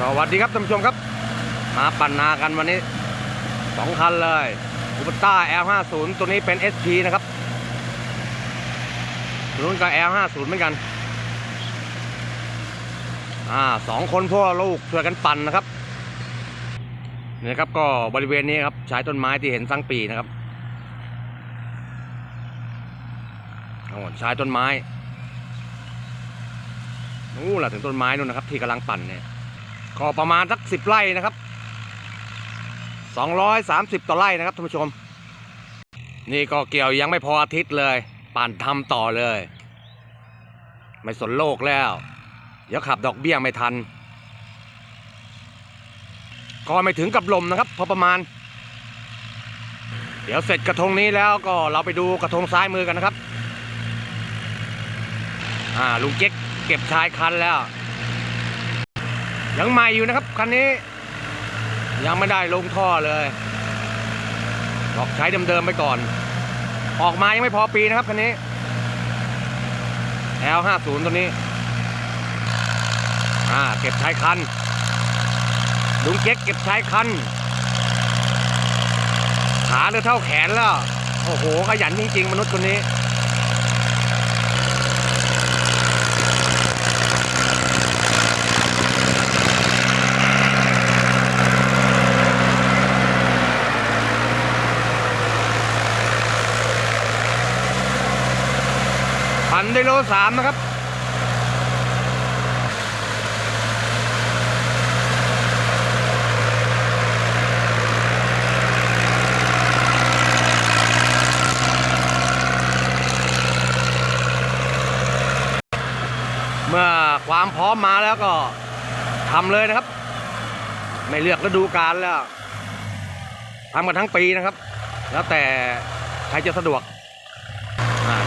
สวัสดีครับท่านผู้ชมครับ มาปั่นนากันวันนี้สองคันเลยอุปต้า L50 ตัวนี้เป็น SP นะครับตัวนู้นก็ L50 เหมือนกัน อ่าสองคนพ่อลูกช่วยกันปั่นนะครับนี่ครับก็บริเวณนี้ครับใช้ต้นไม้ที่เห็นสังปีนะครับโอ้ใช้ต้นไม้นู่นแหละถึงต้นไม้นู่นนะครับ ที่กำลังปั่นเนี่ย ก็ประมาณสักสิบไร่นะครับสองร้อยสามสิบต่อไร่นะครับท่านผู้ชม นี่ก็เกี่ยวยังไม่พออาทิตย์เลย ปั่นทำต่อเลย ไม่สนโลกแล้ว เดี๋ยวขับดอกเบี้ยไม่ทัน ก็ไม่ถึงกับลมนะครับ พอประมาณ เดี๋ยวเสร็จกระทงนี้แล้วก็เราไปดูกระทงซ้ายมือกันนะครับ อ่าลุงเจ๊กเก็บชายคันแล้ว ยังใหม่อยู่นะครับคันนี้ ยังไม่ได้ลงท่อเลยบอกใช้เดิมๆไปก่อน ออกมายังไม่พอปีนะครับคันนี้ L50 ตัวนี้อ่าเก็บชายคันลุงเก๊กเก็บชายคันขาเลือเท่าแขนแล้ว โอ้โหขยันจริงๆมนุษย์คนนี้ พันได้โลสามนะครับเมื่อความพร้อมมาแล้วก็ทำเลยนะครับ ไม่เลือกฤดูกาลแล้วทำกันทั้งปีนะครับ แล้วแต่ใครจะสะดวก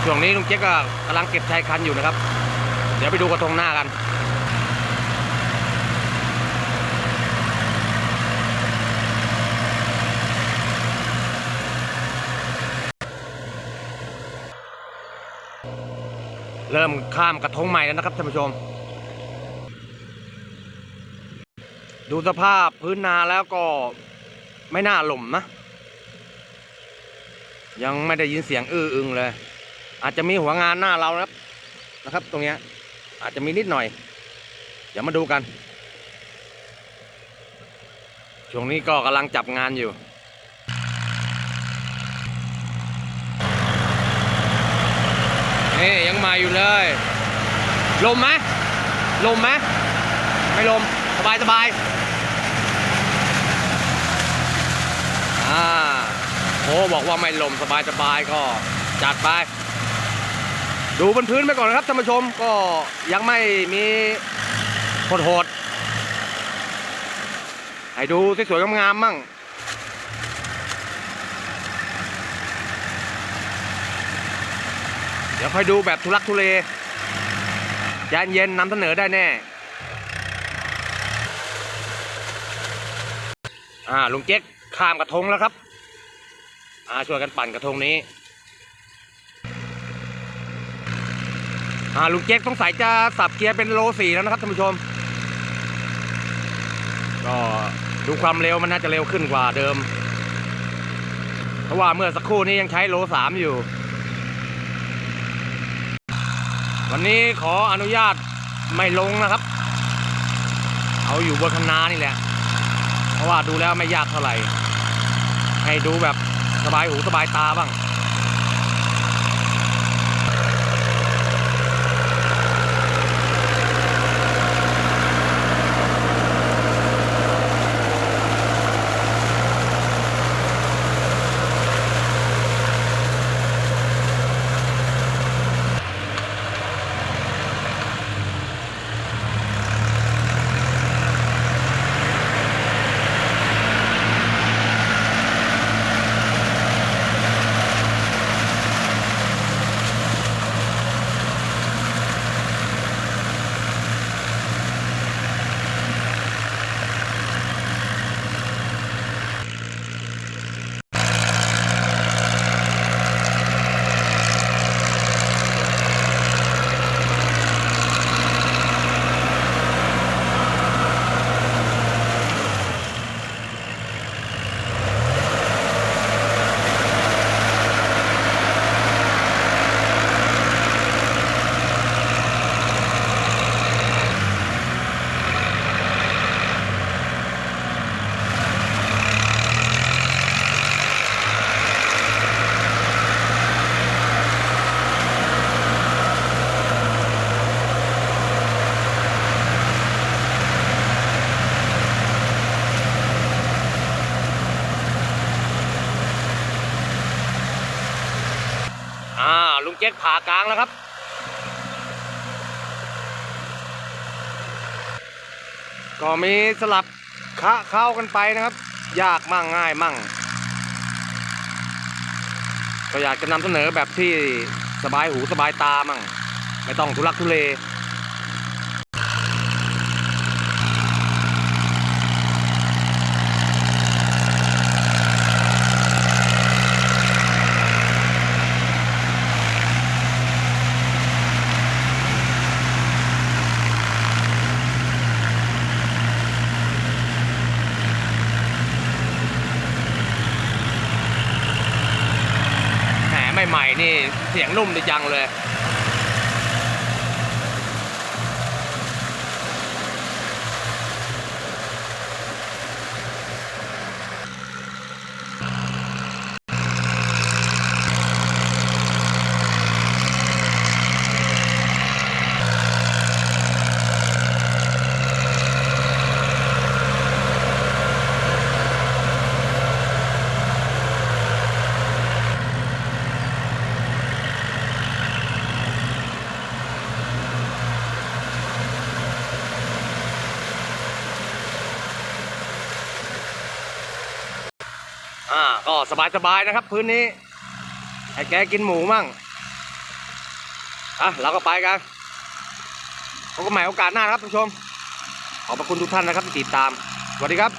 ช่วงนี้ลุงเจ๊กก็กำลังเก็บชายคันอยู่นะครับ เดี๋ยวไปดูกระทงหน้ากันเริ่มข้ามกระทงใหม่แล้วนะครับท่านผู้ชม ดูสภาพพื้นนาแล้วก็ไม่น่าหล่มนะ ยังไม่ได้ยินเสียงอื้ออึงเลย อาจจะมีหัวงานหน้าเรานะครับนะครับ ตรงเนี้ยอาจจะมีนิดหน่อย เดี๋ยวมาดูกัน ช่วงนี้ก็กำลังจับงานอยู่นี่ยังมาอยู่เลย ลมไหมลมไหมไม่ลม สบายสบายอ่าโอ้บอกว่าไม่ลมสบายสบายก็จัดไป ดูบนพื้นไปก่อนนะครับท่านผู้ชมก็ยังไม่มีโหดๆให้ดูสวยๆงามๆมั่งเดี๋ยวค่อยดูแบบทุลักทุเลใจเย็นๆนำเสนอได้แน่อ่าลุงเจ๊กข้ามกระทงแล้วครับอ่าช่วยกันปั่นกระทงนี้ อ่าลุงเจ๊กต้องใส่จะสับเกียร์เป็นโลสี่แล้วนะครับท่านผู้ชม ก็ดูความเร็วมันน่าจะเร็วขึ้นกว่าเดิม เพราะว่าเมื่อสักครู่นี้ยังใช้โลสามอยู่ วันนี้ขออนุญาตไม่ลงนะครับ เอาอยู่บนคันนานี่แหละ เพราะว่าดูแล้วไม่ยากเท่าไหร่ ให้ดูแบบสบายหูสบายตาบ้าง อ กผ่ากลางแล้วครับ ก็มีสลับคะเข้ากันไปนะครับ ยากมั่งง่ายมั่ง ก็อยากจะนำเสนอแบบที่สบายหูสบายตามั่ง ไม่ต้องทุลักทุเล ใหม่ๆนี่เสียงนุ่มดีจังเลย ก็สบายๆนะครับ พื้นนี้ให้แกกินหมูมั่งอะเราก็ไปกันพบกันใหม่โอกาสหน้าครับผู้ชม ขอบพระคุณทุกท่านนะครับที่ติดตาม สวัสดีครับ